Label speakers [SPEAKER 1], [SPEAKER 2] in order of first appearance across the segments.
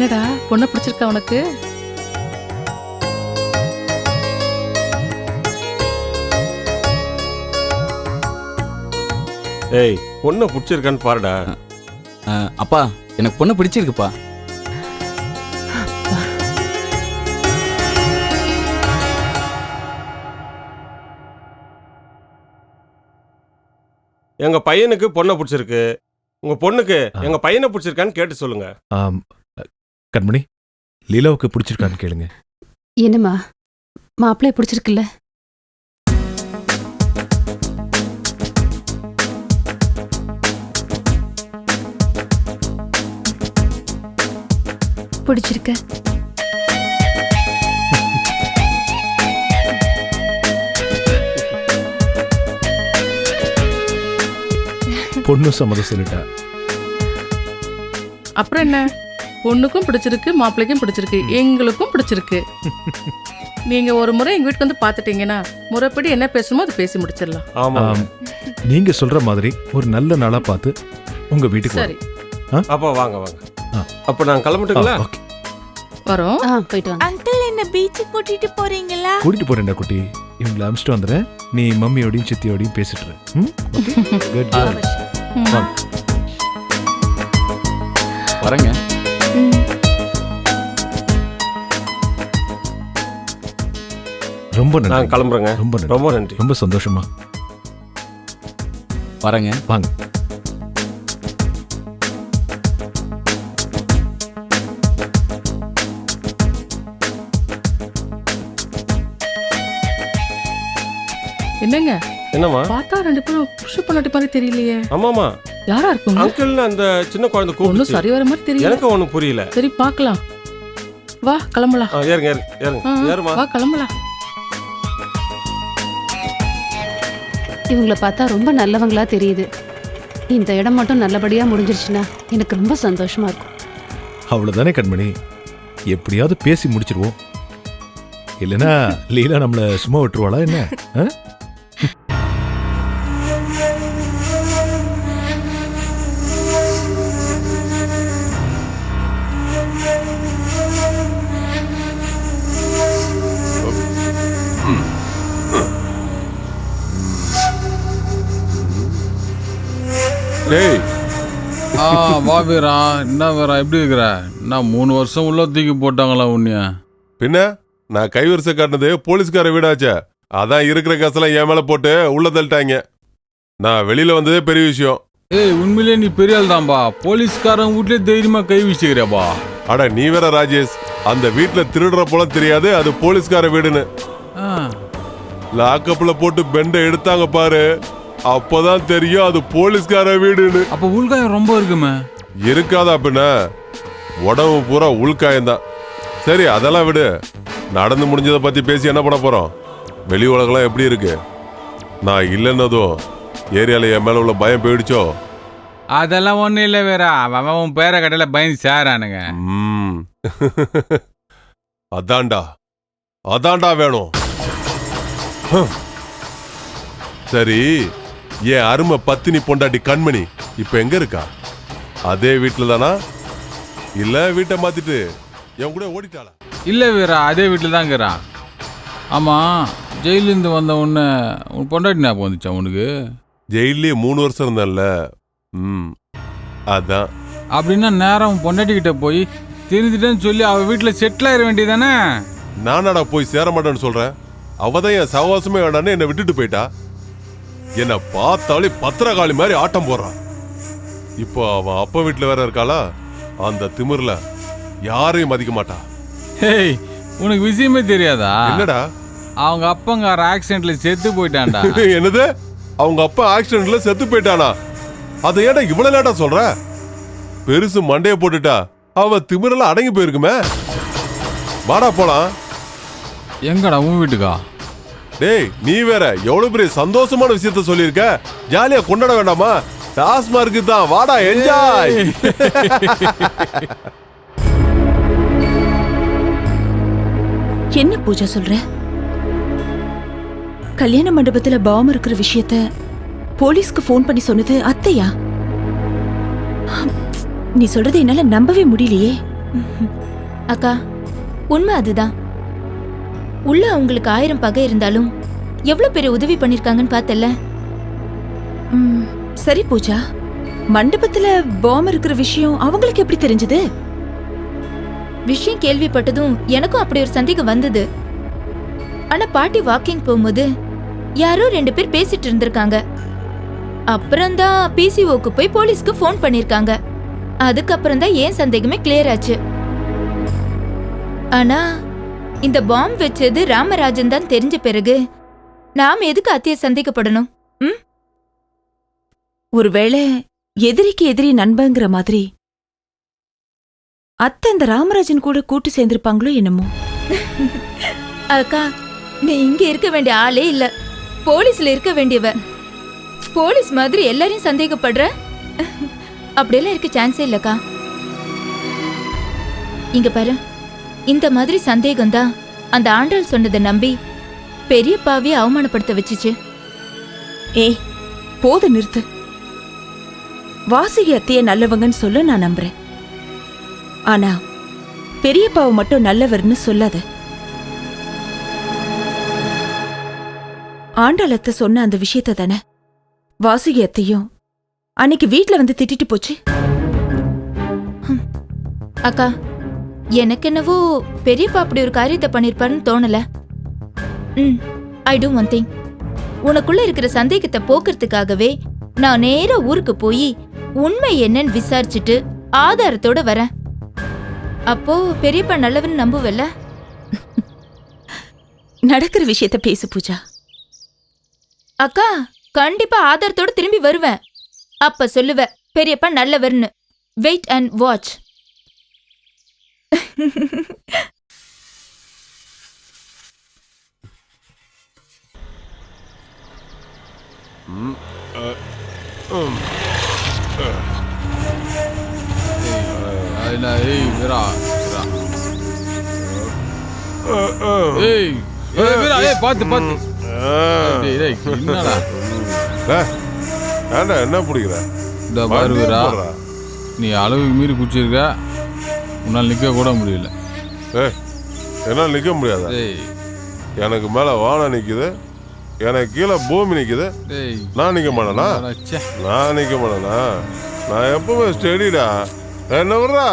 [SPEAKER 1] என்னடா பொண்ணை பிடிச்சிருக்கா உனக்கு?
[SPEAKER 2] ஏய் பொண்ணை பிடிச்சிருக்கான்னு பாருடா.
[SPEAKER 3] அப்பா எனக்கு பொண்ணு பிடிச்சிருக்குப்பா.
[SPEAKER 2] எங்க பையனுக்கு பொண்ணை பிடிச்சிருக்கு. உங்க பொண்ணுக்கு எங்க பையனை பிடிச்சிருக்கான்னு கேட்டு சொல்லுங்க.
[SPEAKER 4] ஆம், கண்மணி லீலாவுக்கு பிடிச்சிருக்கான்னு கேளுங்க.
[SPEAKER 5] என்னம்மா மாப்பிள்ளைய பிடிச்சிருக்குல்ல?
[SPEAKER 6] பிடிச்சிருக்கு.
[SPEAKER 4] பொண்ணு சம்மதம் சொல்லிட்டா.
[SPEAKER 1] அப்புறம் என்ன? பொண்ணுக்கும் பிடிச்சிருக்கு மாப்பிள்ளைக்கும் பிடிச்சிருக்கு எங்களுக்கும் பிடிச்சிருக்கு நீங்க ஒரு முறை எங்க வீட்டுக்கு வந்து பாத்துட்டீங்கன்னா முறைப்படி என்ன பேசணுமோ அதை பேசி முடிச்சிடலாம்
[SPEAKER 2] ஆமா
[SPEAKER 4] ஆம், நீங்க சொல்ற மாதிரி ஒரு நல்ல நாளா பார்த்து உங்க வீட்டுக்கு
[SPEAKER 1] சரி
[SPEAKER 2] அப்பா வாங்க வாங்க
[SPEAKER 4] ஆ.
[SPEAKER 2] அப்ப நான். கிளம்பட்டுங்களா
[SPEAKER 4] ஆ, ஓகே.
[SPEAKER 1] வரோம்
[SPEAKER 5] ஆ போயிட்டு வாங்க
[SPEAKER 7] அங்கிள் என்ன பீச்சுக்கு கூட்டிட்டு போறீங்களா
[SPEAKER 4] கூட்டிட்டு போறேன்டா குட்டி இவங்களை அமிச்சிட்டு வந்துடுறேன் நீ மம்மியோடையும் சித்தியோடையும் பேசிட்டு இரு. ம்? Okay? Good girl.
[SPEAKER 1] ம்.
[SPEAKER 4] வாங்க.
[SPEAKER 3] வரேங்க
[SPEAKER 4] ரொம்ப
[SPEAKER 2] நான்
[SPEAKER 4] நன்றி
[SPEAKER 2] கிளம்புறேங்க.
[SPEAKER 4] ரொம்ப நன்றி
[SPEAKER 2] ரொம்ப நன்றி.
[SPEAKER 4] ரொம்ப சந்தோஷமா?
[SPEAKER 3] வரேங்க.
[SPEAKER 4] வாங்க.
[SPEAKER 1] என்னங்க?
[SPEAKER 2] என்னம்மா?
[SPEAKER 1] பார்த்தா ரெண்டு பேரும் புருஷ பொண்ணாட்டி மாதிரி தெரியலையே.
[SPEAKER 2] ஆமாமா
[SPEAKER 1] யாரா இருக்குங்க?
[SPEAKER 2] அங்கிள்னு அந்த சின்ன குழந்தை கூப்பிட்டு
[SPEAKER 1] சரி வர மாதிரி தெரியல.
[SPEAKER 2] எனக்கு ஒண்ணும் புரியல.
[SPEAKER 1] சரி பார்க்கலாம். வா கிளம்பலாம்.
[SPEAKER 2] ஏறுங்க ஏறுங்க ஏறுங்க. ஏறுமா.
[SPEAKER 1] வா கிளம்பலாம்.
[SPEAKER 5] இவங்கள பார்த்தா ரொம்ப நல்லவங்களா தெரியுது. இந்த இடம் மட்டும் நல்லபடியா முடிஞ்சிருச்சுன்னா எனக்கு ரொம்ப சந்தோஷமா இருக்கும்.
[SPEAKER 4] அவ்வளவுதானே கண்மணி? எப்படியாவது பேசி முடிச்சிருவோம். இல்லைன்னா லீலா நம்மளை சும்மா விட்டுருவாளா என்ன? ஆ?
[SPEAKER 2] டேய்.
[SPEAKER 8] ஆ வா வீரா. என்ன வீரா எப்படி இருக்கிற? நான் மூணு வருஷம் உள்ள தூக்கி போட்டாங்களா உன்னைய?
[SPEAKER 9] பின்ன? நான் கைவரிசை காட்டினது போலீஸ்கார வீடாச்சே. அதான் இருக்கிற காசெல்லாம் என் மேல போட்டு உள்ள தள்ளிட்டாங்க. நான் வெளியில வந்ததே பெரிய விஷயம்.
[SPEAKER 8] ஏய் உண்மையிலேயே நீ பெரிய ஆள் தான்பா. போலீஸ்காரன் வீட்லயே தைரியமா கை வீசிக்கிறியாப்பா.
[SPEAKER 9] அட நீ வேற ராஜேஷ். அந்த வீட்ல திருடுற போல தெரியாது அது போலீஸ்கார வீடுன்னு. லாக்கப்ல போட்டு பெண்டை எடுத்தாங்க பாரு. அப்பதான் தெரியும் அது போலீஸ்கார வீடுன்னு.
[SPEAKER 8] அப்ப உள்காயம் ரொம்ப இருக்குமே.
[SPEAKER 9] இருக்காதா பின்ன? உடம்பு பூரா உள்காயம்தான். சரி அதெல்லாம் விடு. நடந்து முடிஞ்சதை பத்தி பேசி என்ன பண்ண போறோம்? வெளி உலகம்லாம் எப்படி இருக்கு? நான் இல்லைன்னதும் ஏரியால என் மேல உள்ள பயம் போயிடுச்சோ?
[SPEAKER 8] அதெல்லாம் ஒண்ணும் இல்ல வீரா. அவன் அவன் உன் பேரை கடையில பயந்து சேரானுங்க.
[SPEAKER 9] ம். அதான்டா. அதான்டா வேணும். ஹம். சரி. என் அருமை பத்தினி பொண்டாட்டி கண்மணி இப்ப எங்க இருக்கா? அதே வீட்டுல தானா? இல்ல வீட்டை மாத்திட்டு என் கூட ஓடிட்டாளா?
[SPEAKER 8] இல்ல வீரா அதே வீட்டுல தான் இருக்கிறான் ஆமா ஜெயிலிருந்து வந்த உன்னை உன் பொண்டாட்டி ஞாபகம் வந்துச்சா உனக்கு?
[SPEAKER 9] ஜெயிலே மூணு வருஷம் இருந்தேன்ல. ம் அதான்.
[SPEAKER 8] அப்படின்னா நேரம் உன் பொண்டாட்டி கிட்ட போய் தெரிஞ்சுட்டேன்னு சொல்லி அவ வீட்டுல செட்டில் ஆயிட வேண்டியதானே
[SPEAKER 9] நானாடா போய் சேர மாட்டேன்னு சொல்றேன். அவதான் என் சகவாசமே வேண்டான்னு என்னை விட்டுட்டு போயிட்டா. என்னை பார்த்தாலே பத்திரகாளி மாதிரி ஆட்டம் போடுறான் இப்போ அவன் அப்பா வீட்டுல வேற இருக்காளா? அந்த திமிர்ல யாரையும் மதிக்க மாட்டா.
[SPEAKER 8] ஹேய் உனக்கு விஷயமே தெரியாதா?
[SPEAKER 9] என்னடா?
[SPEAKER 8] அவங்க அப்பங்கார ஆக்சிடென்ட்ல செத்து போயிட்டான்டா.
[SPEAKER 9] என்னது? அவங்க அப்பா ஆக்சிடென்ட்ல செத்து போயிட்டானா? அதை ஏன்டா இவ்வளவு லேட்டா சொல்ற? பெருசு மண்டைய போட்டுட்டா. அவ திமிரெல்லாம் அடங்கி போயிருக்குமே. வாடா போலாம்.
[SPEAKER 8] எங்கடா உன் வீட்டுக்கா?
[SPEAKER 9] டேய் நீ வேற எவ்வளவு பெரிய சந்தோஷமான விஷயத்த சொல்லியிருக்க? ஜாலியா கொண்டாட வேண்டாமா? டாஸ்மார்க்கு தான் வாடா என்ஜாய்
[SPEAKER 7] என்ன பூஜா சொல்ற? கல்யாண மண்டபத்துல பாம் இருக்கிற விஷயத்த போலீஸ்க்கு ஃபோன் பண்ணி சொன்னது அத்தையா? நீ சொல்றது என்னால நம்பவே முடியலையே.
[SPEAKER 6] அக்கா உண்மை அதுதான். உள்ள அவங்களுக்கு ஆயிரம் பகை இருந்தாலும் எவ்வளவு பேர் உதவி பண்ணிருக்காங்கன்னு பார்த்தல
[SPEAKER 7] சரி பூஜா. மண்டபத்துல பாம் இருக்கிற விஷயம் அவங்களுக்கு எப்படி தெரிஞ்சது?
[SPEAKER 6] விஷயம் கேள்விப்பட்டதும் எனக்கும் அப்படி ஒரு சந்தேகம் வந்தது. ஆனா பாட்டி வாக்கிங் போகும்போது யாரோ ரெண்டு பேர் பேசிட்டு இருந்திருக்காங்க. அப்புறம்தான் பிசிஓக்கு போய் போலீஸ்க்கு ஃபோன் பண்ணிருக்காங்க. அதுக்கப்புறம் தான் ஏன் சந்தேகமே கிளியர் ஆச்சு. ஆனா இந்த பாம் வச்சது ராமராஜன் தான் தெரிஞ்ச பிறகு நாம் எதுக்கு அத்திய சந்தேகப்படணும் ம்?
[SPEAKER 7] ஒருவேளை எதிரிக்கு எதிரி நண்பங்கிற மாதிரி அத்தை இந்த ராமராஜன் கூட கூட்டு சேர்ந்திருப்பாங்களோ என்னமோ?
[SPEAKER 6] அக்கா நீ இங்க இருக்க வேண்டிய ஆளே இல்ல. போலீஸ்ல இருக்க வேண்டியவ. போலீஸ் மாதிரி எல்லாரையும் சந்தேகப்படுற? அப்படியெல்லாம் இருக்க சான்ஸே இல்லக்கா. இங்க பாரு. இந்த மாதிரி சந்தேகம் தான் அந்த ஆண்டாள் சொன்னதை நம்பி பெரியப்பாவே அவமானப்படுத்த வச்சுச்சு.
[SPEAKER 7] ஏய் போத நிறுத்து. வாசுகி அத்தைய நல்லவங்கன்னு சொல்ல நான் நம்புறேன். ஆனா பெரியப்பாவை மட்டும் நல்லவர்னு சொல்லாத. ஆண்டாள் அத்தை சொன்ன அந்த விஷயத்த தானே? வாசுகி அத்தையும் அன்னைக்கு வீட்ல வந்து திட்டிட்டு போச்சு.
[SPEAKER 6] அக்கா எனக்கு என்னவோ பெரியப்பா அப்படி ஒரு காரியத்தை பண்ணிருப்பாருன்னு தோணல. ம் ஐ டூ ஒன் திங் உனக்குள்ள இருக்கிற சந்தேகத்தை போக்குறதுக்காகவே நான் நேரா ஊருக்கு போய் உண்மை என்னன்னு விசாரிச்சுட்டு ஆதாரத்தோட வரேன். அப்போ பெரியப்பா நல்லவன் நம்புவல்ல?
[SPEAKER 7] நடக்கிற விஷயத்த பேசு பூஜா.
[SPEAKER 6] அக்கா கண்டிப்பா ஆதாரத்தோட திரும்பி வருவேன். அப்ப சொல்லுவ பெரியப்பா நல்லவர்னு. வெயிட் அண்ட் வாட்ச்
[SPEAKER 8] ஏய் ஏய் பாத்து பாத்து என்னடா
[SPEAKER 9] என்ன பிடிக்கிற
[SPEAKER 8] இந்த பாரு நீ அளவுக்கு மீறி குடிச்சிருக்க உன்னால் நிக்க கூட முடியல.
[SPEAKER 9] ஏய் என்னால் நிக்க முடியாதா?
[SPEAKER 8] டேய்
[SPEAKER 9] எனக்கு மேல வானம் நிக்குது எனக்கு கீழே பூமி நிக்குது
[SPEAKER 8] டேய்
[SPEAKER 9] நான் நிக்க மாட்டேனா?
[SPEAKER 8] ச்சே.
[SPEAKER 9] நான் நிக்க மாட்டேனா? நான் எப்பவுமே ஸ்டெடிடா. என்ன விடுறா?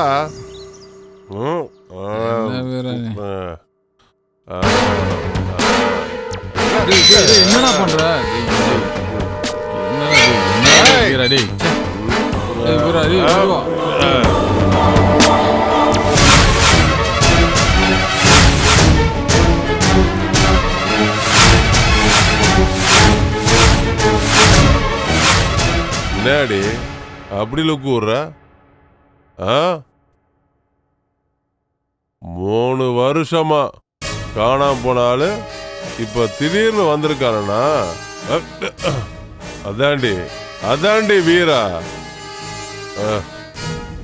[SPEAKER 9] ம், ஆ,
[SPEAKER 8] என்ன வீரா நீ?
[SPEAKER 9] ஆ, ஆ,
[SPEAKER 8] டேய், டேய், டேய், என்னடா பண்ற? டேய், டேய். என்னடா டேய், என்னடா வீரா, டேய், ச்சே. டேய், வீரா, டேய், மெதுவா.
[SPEAKER 9] என்னடி? அப்படி லுக்கு விடுற ஆ? மூணு வருஷமா காணாம போன ஆளு இப்ப திடீர்னு வந்திருக்கானா அதாண்டி அதாண்டி வீரா.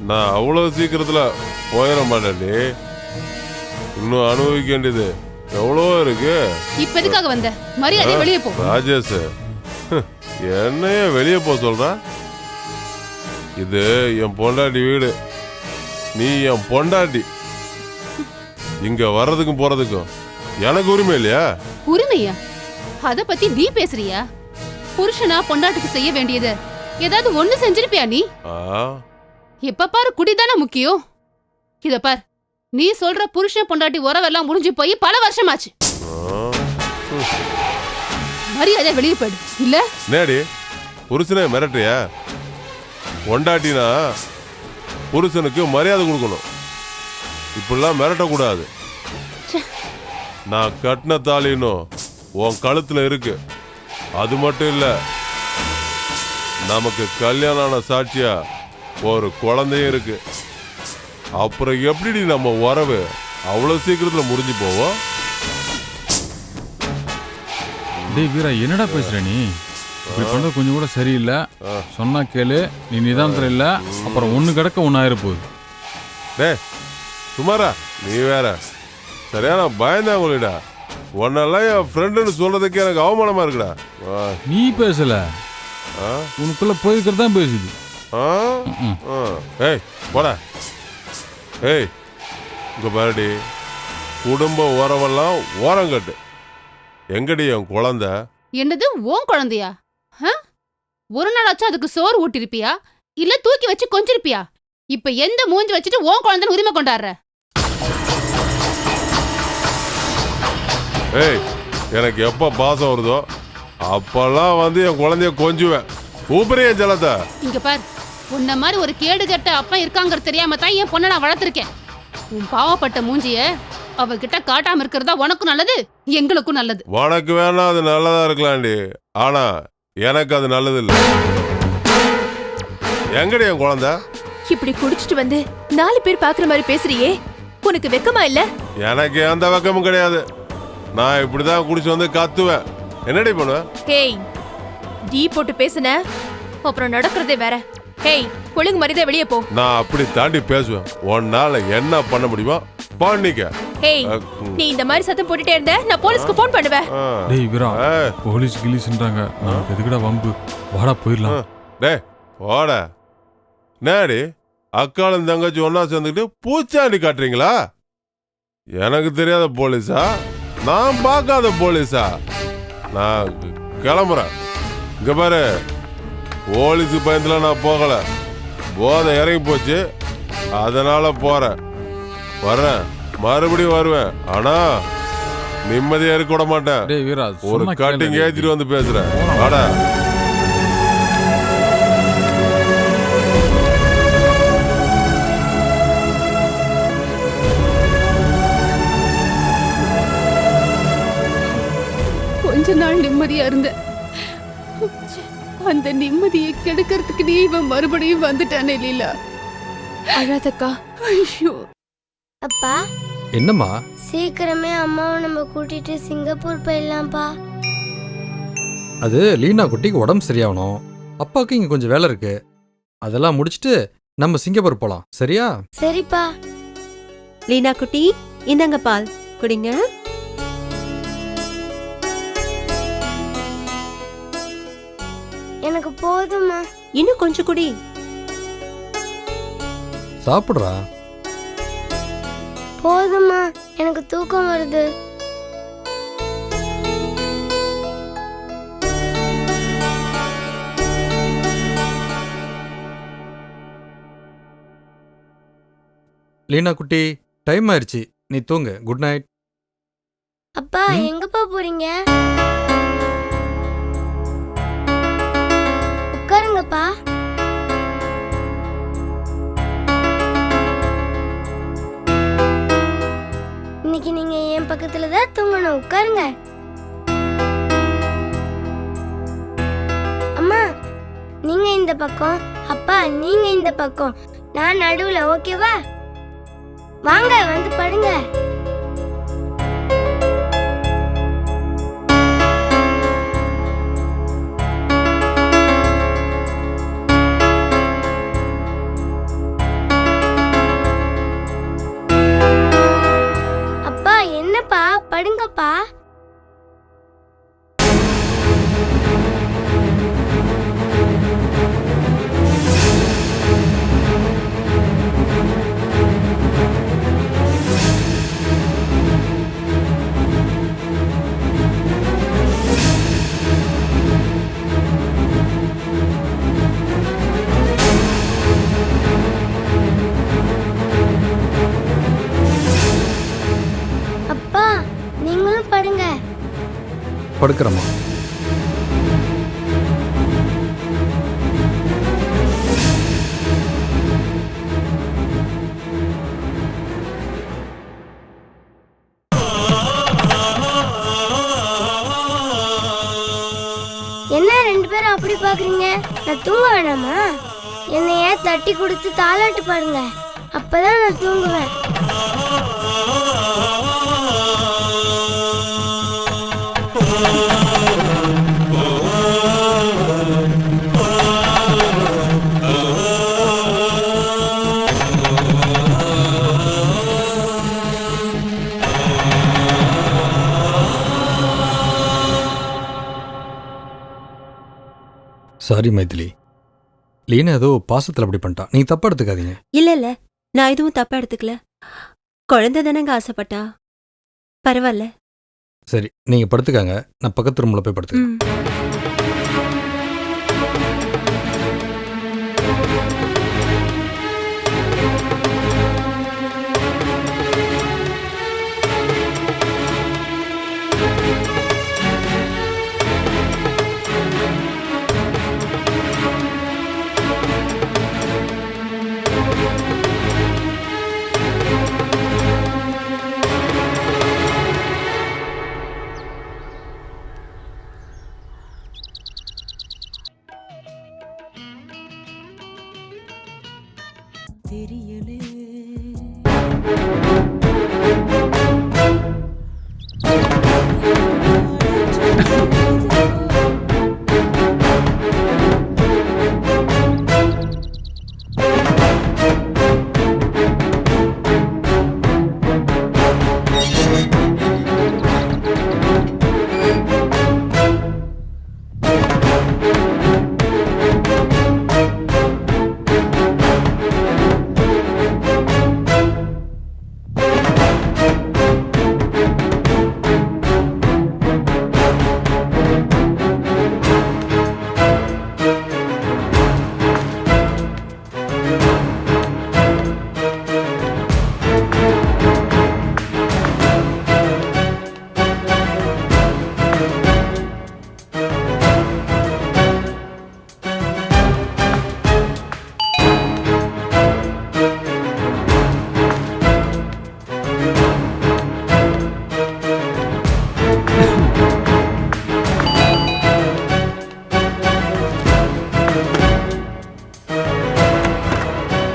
[SPEAKER 9] நான் அவ்வளவு சீக்கிரத்துல போயிட மாட்டேன்டி. இன்னும் அனுபவிக்க வேண்டியது எவ்வளவோ இருக்கு.
[SPEAKER 5] இப்ப எதுக்காக வந்த? மரியாதை வெளியே போ.
[SPEAKER 9] ராஜேஷ் என்னைய வெளியே போக சொல்ற? இது என் பொண்டாட்டி வீடு. நீ என் பொண்டாட்டி. இங்க வர்றதுக்கும் போறதுக்கும் எனக்கு உரிமை இல்லையா?
[SPEAKER 5] உரிமையா? அத பத்தி நீ பேசுறியா? புருஷனா பொண்டாட்டுக்கு செய்ய வேண்டியது ஏதாவது ஒண்ணு செஞ்சிருப்பியா நீ? எப்ப பாரு குடிதானே முக்கியம். இத பார் நீ சொல்ற புருஷன் பொண்டாட்டி உறவெல்லாம் முடிஞ்சு போய் பல வருஷமாச்சு.
[SPEAKER 9] ஆ.
[SPEAKER 5] மரியாதை வெளியே போயிடு. இல்ல?
[SPEAKER 9] என்னடி? புருஷனே மிரட்டுறியா? பொண்டாட்டினா புருஷனுக்கு மரியாதை கொடுக்கணும். இப்படிலாம் மிரட்டக்கூடாது. நான் கட்டின தாலினும் உன் கழுத்துல இருக்கு. அது மட்டும் இல்ல நமக்கு கல்யாணம் ஆன சாட்சியா ஒரு குழந்தையும் இருக்கு. அப்புறம் எப்படி நம்ம உறவு அவ்வளவு சீக்கிரத்துல முடிஞ்சு போவோம்
[SPEAKER 8] டேய் வீரா என்னடா பேசுற நீ? இப்படி பண்ணது கொஞ்சம் கூட சரியில்லை. சொன்னா கேளு நீ நிதானத்துல இல்ல அப்புறம் ஒண்ணு கிடக்க ஒன்னாயிர போகுது.
[SPEAKER 9] டேய் சுமாரா நீ வேற. சரியான பயந்தாங்கொழிடா உன்னெல்லாம் என் ஃப்ரெண்டுன்னு சொல்றதுக்கு எனக்கு அவமானமா இருக்குடா.
[SPEAKER 8] நீ பேசல.
[SPEAKER 9] ஆ,
[SPEAKER 8] உனக்குள்ள போயிருக்கிறது தான் பேசுது.
[SPEAKER 9] ஏய் போடா. ஏய் இங்க பாருடி. குடும்ப உறவெல்லாம் ஓரங்கட்டு. எங்கடி என் குழந்தை?
[SPEAKER 5] என்னது உன் குழந்தையா? ஒரு நாளாச்சும் அதுக்கு சோறு ஊட்டிருப்பியா? இல்ல தூக்கி வச்சு கொஞ்சிருப்பியா? இப்ப எந்த மூஞ்சி வச்சுட்டு உன் குழந்தைன்னு உரிமை கொண்டாடுற?
[SPEAKER 9] ஏய் எனக்கு எப்ப பாசம் வருதோ அப்பெல்லாம் வந்து என் குழந்தைய கொஞ்சுவேன். ஊப்பரே என் ஜலத்தை.
[SPEAKER 5] இங்க பார் உன்ன மாதிரி ஒரு கேடு கட்ட அப்பா இருக்காங்கிறது தெரியாம தான் என் பொண்ணை நான் வளர்த்திருக்கேன். உன் பாவப்பட்ட மூஞ்சிய அவகிட்ட காட்டாம இருக்கிறதா உனக்கும் நல்லது எங்களுக்கும் நல்லது.
[SPEAKER 9] உனக்கு வேணா அது நல்லதா இருக்கலாம்டி. ஆனா எனக்கு அது நல்லது இல்லை எங்கடி என் குழந்தை?
[SPEAKER 10] இப்படி குடிச்சிட்டு வந்து நாலு பேர் பாக்குற மாதிரி பேசுறியே உனக்கு வெக்கமா இல்ல?
[SPEAKER 9] எனக்கு எந்த பக்கமும் கிடையாது. நான் இப்படிதான் குடிச்சு வந்து கத்துவேன். என்னடி பண்ணுவேன்
[SPEAKER 10] ஹேய் டீ போட்டு பேசுன அப்புறம் நடக்கிறதே வேற. ஹேய் ஒழுங்கு மரியாதை வெளியே போ.
[SPEAKER 9] நான் அப்படி தாண்டி பேசுவேன். உன்னால என்ன பண்ண முடியுமோ பண்ணிக்க.
[SPEAKER 10] ஹேய்
[SPEAKER 9] அஹ், ம்.
[SPEAKER 10] நீ இந்த மாதிரி சத்தம் போட்டுட்டே இருந்த நான் போலீஸ்க்கு ஃபோன் பண்ணுவேன்.
[SPEAKER 9] ஆ.
[SPEAKER 8] டேய் வீரா
[SPEAKER 9] ஏய்,
[SPEAKER 8] போலீஸ் கிலீஸ்ன்றாங்க. நமக்கு எதுக்குடா வம்பு? வாடா போயிடலாம்.
[SPEAKER 9] டேய் போட நேடி அக்காளும் தங்கச்சி ஒன்னா சேர்ந்துக்கிட்டு பூச்சாண்டி காட்டுறீங்களா? எனக்கு தெரியாத போலீஸா? நான் பார்க்காத போலீஸா? நான் கிளம்புறேன். இங்க பாரு. போலீஸு பயத்துல நான் போகல. போதை இறங்கி போச்சு. அதனால போறேன். வர்றேன். மறுபடியும் வருவேன். ஆனா நிம்மதியா இருக்க விட மாட்டேன்.
[SPEAKER 8] டேய் வீரா
[SPEAKER 9] ஒரு கட்டிங். ஏத்திட்டு வந்து பேசுறேன் வாடா.
[SPEAKER 5] கொஞ்ச நாள் நிம்மதியா இருந்த. அந்த நிம்மதியை கெடுக்கிறதுக்கு நீ இவன் மறுபடியும் வந்துட்டானே லீலா.
[SPEAKER 10] அழாதக்கா.
[SPEAKER 5] ஐயோ.
[SPEAKER 11] அப்பா
[SPEAKER 12] என்னம்மா?
[SPEAKER 11] சீக்கிரமே அம்மாவை நம்ம கூட்டிட்டு சிங்கப்பூர் போயிடலாம்ப்பா.
[SPEAKER 4] அது லீனா குட்டிக்கு உடம்பு சரியாகணும். அப்பாவுக்கு இங்கே கொஞ்சம் வேலை இருக்கு. அதெல்லாம் முடிச்சுட்டு நம்ம சிங்கப்பூர் போகலாம் சரியா?
[SPEAKER 11] சரிப்பா.
[SPEAKER 13] லீனா குட்டி இந்தாங்க பால். குடிங்க.
[SPEAKER 11] எனக்கு போதுமா
[SPEAKER 13] இன்னும் கொஞ்சம் குடி.
[SPEAKER 4] சாப்பிட்றா?
[SPEAKER 11] போதுமா எனக்கு தூக்கம் வருது.
[SPEAKER 4] லீனா குட்டி டைம் ஆயிடுச்சு நீ தூங்கு. குட் நைட்
[SPEAKER 11] அப்பா? எங்கப்பா போறீங்க? உட்காருங்கப்பா. இன்னைக்கு நீங்க என் பக்கத்துல தான் தூங்கணும். உட்காருங்க. அம்மா நீங்க இந்த பக்கம் அப்பா நீங்க இந்த பக்கம். நான் நடுவுல ஓகேவா வாங்க வந்து படுங்க.
[SPEAKER 4] படுக்கிறோமா.
[SPEAKER 11] என்ன ரெண்டு பேரும் அப்படி பாக்குறீங்க? நான் தூங்க வேணாமா? என்னைய தட்டி கொடுத்து தாளாட்டு பாருங்க. அப்பதான் நான் தூங்குவேன்.
[SPEAKER 4] சாரி மைதிலி லீனா ஏதோ பாசத்தில் அப்படி பண்ணிட்டா. நீ தப்பா எடுத்துக்காதீங்க.
[SPEAKER 13] இல்ல இல்ல. நான் எதுவும் தப்பா எடுத்துக்கல. குழந்தை தானங்க ஆசைப்பட்டா. பரவாயில்ல.
[SPEAKER 14] சரி நீங்கள் படுத்துக்காங்க. நான் பக்கத்து ரூமில் போய் படுத்துக்கேன்
[SPEAKER 13] ம்.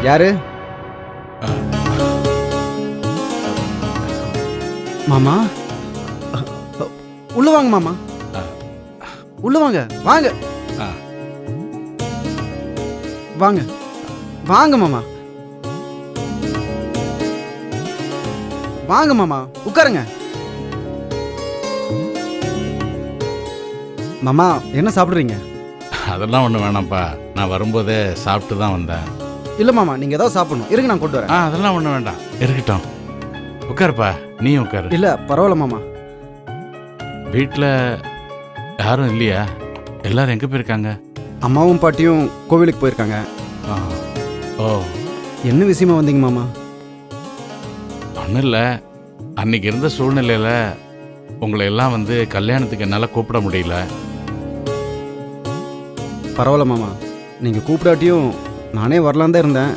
[SPEAKER 15] யாரு? மாமா? உள்ள வாங்க மாமா. உள்ள வாங்க வாங்க. வாங்க வாங்க மாமா. வாங்க மாமா. உட்காருங்க. மாமா என்ன சாப்பிடுறீங்க?
[SPEAKER 3] அதெல்லாம் ஒன்றும் வேணாம்ப்பா. நான் வரும்போதே சாப்பிட்டு தான் வந்தேன்.
[SPEAKER 15] இல்ல மாமா நீங்க ஏதாவது சாப்பிடணும். இருங்க நான் கொண்டு வரேன்.
[SPEAKER 3] ஆ அதெல்லாம் ஒன்றும் வேண்டாம். இருக்கட்டும். உட்காருப்பா. நீ உட்காரு.
[SPEAKER 15] இல்ல பரவாயில்ல மாமா.
[SPEAKER 3] வீட்டில் யாரும் இல்லையா? எல்லாரும் எங்கே போயிருக்காங்க?
[SPEAKER 15] அம்மாவும் பாட்டியும் கோவிலுக்கு போயிருக்காங்க.
[SPEAKER 3] ஆ. ஓ.
[SPEAKER 15] என்ன விஷயமா வந்தீங்க மாமா?
[SPEAKER 3] ஒன்றும் இல்லை. அன்னைக்கு இருந்த சூழ்நிலையில் உங்களை எல்லாம் வந்து கல்யாணத்துக்கு என்னால் கூப்பிட முடியல.
[SPEAKER 15] பரவாயில்ல மாமா. நீங்கள் கூப்பிடாட்டியும் நானே வரலான் தான் இருந்தேன்.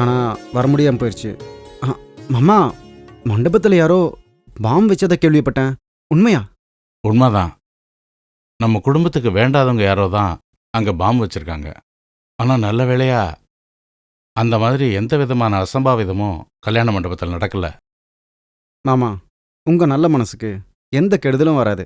[SPEAKER 15] ஆனால் வர முடியாமல் போயிடுச்சு மாமா மண்டபத்தில் யாரோ பாம் வச்சதை கேள்விப்பட்டேன். உண்மையா?
[SPEAKER 3] உண்மைதான். நம்ம குடும்பத்துக்கு வேண்டாதவங்க யாரோ தான் அங்கே பாம்பு வச்சுருக்காங்க. ஆனால் நல்ல வேளையா அந்த மாதிரி எந்த விதமான அசம்பாவிதமும் கல்யாண மண்டபத்தில் நடக்கல.
[SPEAKER 15] மாமா உங்கள் நல்ல மனசுக்கு எந்த கெடுதலும் வராது.